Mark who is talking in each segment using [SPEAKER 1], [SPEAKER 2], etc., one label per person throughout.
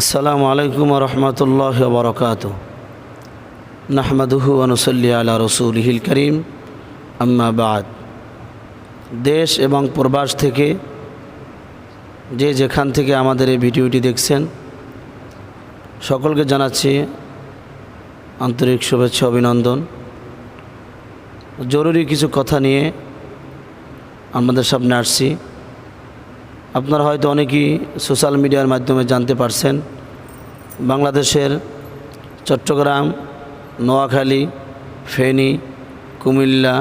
[SPEAKER 1] আসসালামু আলাইকুম রহমতুল্লাহ বরকাত। নাহমাদুহু অনুসল্লি আলা রসুলহিল করিম। আম্মা বাদ। দেশ এবং প্রবাস থেকে যে যেখান থেকে আমাদের এই ভিডিওটি দেখছেন, সকলকে জানাচ্ছি আন্তরিক শুভেচ্ছা, অভিনন্দন। জরুরি কিছু কথা নিয়ে আমাদের সামনে আসছি। আপনারা হয়তো অনেকেই সোশ্যাল মিডিয়ার মাধ্যমে জানতে পারছেন, বাংলাদেশের চট্টগ্রাম, নোয়াখালী, ফেনী, কুমিল্লা,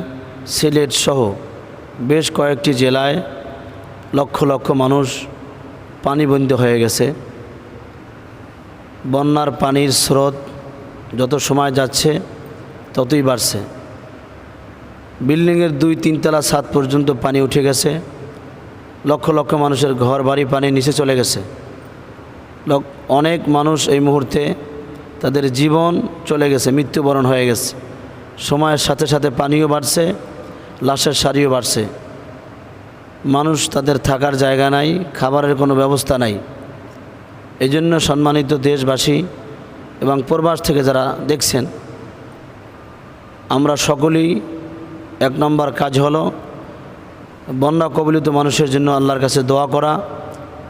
[SPEAKER 1] সিলেট সহ বেশ কয়েকটি জেলায় লক্ষ লক্ষ মানুষ পানিবন্দী হয়ে গেছে। বন্যার পানির স্রোত যত সময় যাচ্ছে ততই বাড়ছে। বিল্ডিংয়ের দুই তিনতলা ছাদ পর্যন্ত পানি উঠে গেছে। লক্ষ লক্ষ মানুষের ঘর, বাড়ি, পানি নিচে চলে গেছে। অনেক মানুষ এই মুহূর্তে তাদের জীবন চলে গেছে, মৃত্যুবরণ হয়ে গেছে। সময়ের সাথে সাথে পানিও বাড়ছে, লাশের সারিও বাড়ছে। মানুষ তাদের থাকার জায়গা নাই, খাবারের কোনো ব্যবস্থা নাই। এই জন্য সম্মানিত দেশবাসী এবং প্রবাস থেকে যারা দেখছেন, আমরা সকলেই এক নম্বর কাজ হলো বন্যা কবলিত মানুষের জন্য আল্লাহর কাছে দোয়া করা।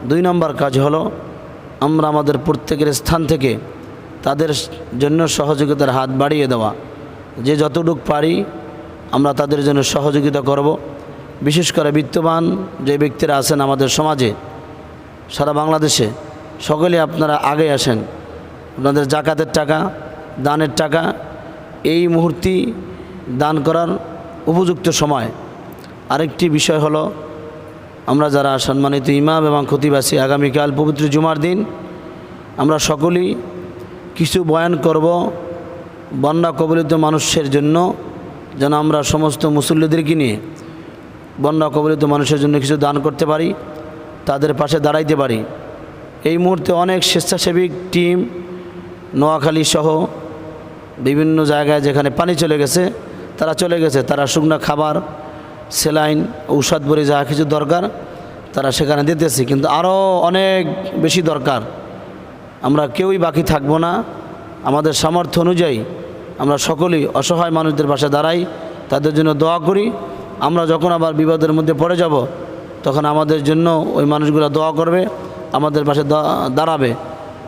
[SPEAKER 1] দুই নম্বর কাজ হলো, আমরা আমাদের প্রত্যেকের স্থান থেকে তাদের জন্য সহযোগিতার হাত বাড়িয়ে দেওয়া। যে যতটুক পারি আমরা তাদের জন্য সহযোগিতা করব। বিশেষ করে বিত্তবান যে ব্যক্তিরা আছেন আমাদের সমাজে, সারা বাংলাদেশে, সকলে আপনারা আগে আসেন। আপনাদের জাকাতের টাকা, দানের টাকা, এই মুহূর্তেই দান করার উপযুক্ত সময়। আরেকটি বিষয় হলো, আমরা যারা সম্মানিত ইমাম এবং ক্ষতিবাসী আগামীকাল পবিত্র জুমার দিন, আমরা সকলেই কিছু বয়ান করব বন্যা কবলিত মানুষের জন্য। যেন আমরা সমস্ত মুসল্লিদেরকে নিয়ে বন্যা কবলিত মানুষের জন্য কিছু দান করতে পারি, তাদের পাশে দাঁড়াইতে পারি। এই মুহূর্তে অনেক স্বেচ্ছাসেবিক টিম নোয়াখালী সহ বিভিন্ন জায়গায় যেখানে পানি চলে গেছে, তারা চলে গেছে। তারা শুকনো খাবার সেলাইন, ঔষধ বড়ি যা কিছু দরকার তারা সেখানে দিতেছে। কিন্তু আরও অনেক বেশি দরকার। আমরা কেউই বাকি থাকব না। আমাদের সামর্থ্য অনুযায়ী আমরা সকলেই অসহায় মানুষদের পাশে দাঁড়াই, তাদের জন্য দোয়া করি। আমরা যখন আবার বিপদের মধ্যে পড়ে যাব, তখন আমাদের জন্য ওই মানুষগুলো দোয়া করবে, আমাদের পাশে দাঁড়াবে।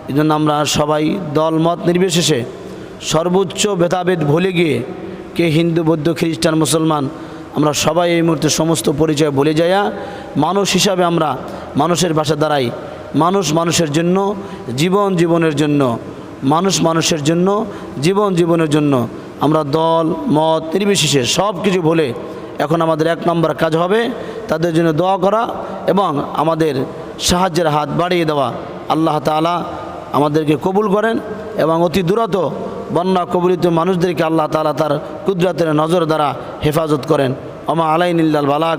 [SPEAKER 1] এই জন্য আমরা সবাই দল মত নির্বিশেষে সর্বোচ্চ ভেদাভেদ ভুলে গিয়ে কে হিন্দু, বৌদ্ধ, খ্রিস্টান, মুসলমান আমরা সবাই এই মুহূর্তে সমস্ত পরিচয় বলে যাইয়া মানুষ হিসাবে আমরা মানুষের পাশে দাঁড়াই। মানুষ মানুষের জন্য, জীবন জীবনের জন্য, মানুষ মানুষের জন্য, জীবন জীবনের জন্য আমরা দল, মত, নির্বিশেষে সব কিছু ভুলে এখন আমাদের এক নম্বর কাজ হবে তাদের জন্য দোয়া করা এবং আমাদের সাহায্যের হাত বাড়িয়ে দেওয়া। আল্লাহ তাআলা আমাদেরকে কবুল করেন এবং অতি দূরত বন্যা কবলিত মানুষদেরকে আল্লাহ তালা তার কুদরাতের নজর দ্বারা হেফাজত করেন। অমা আলাইনিল্লাল বালাক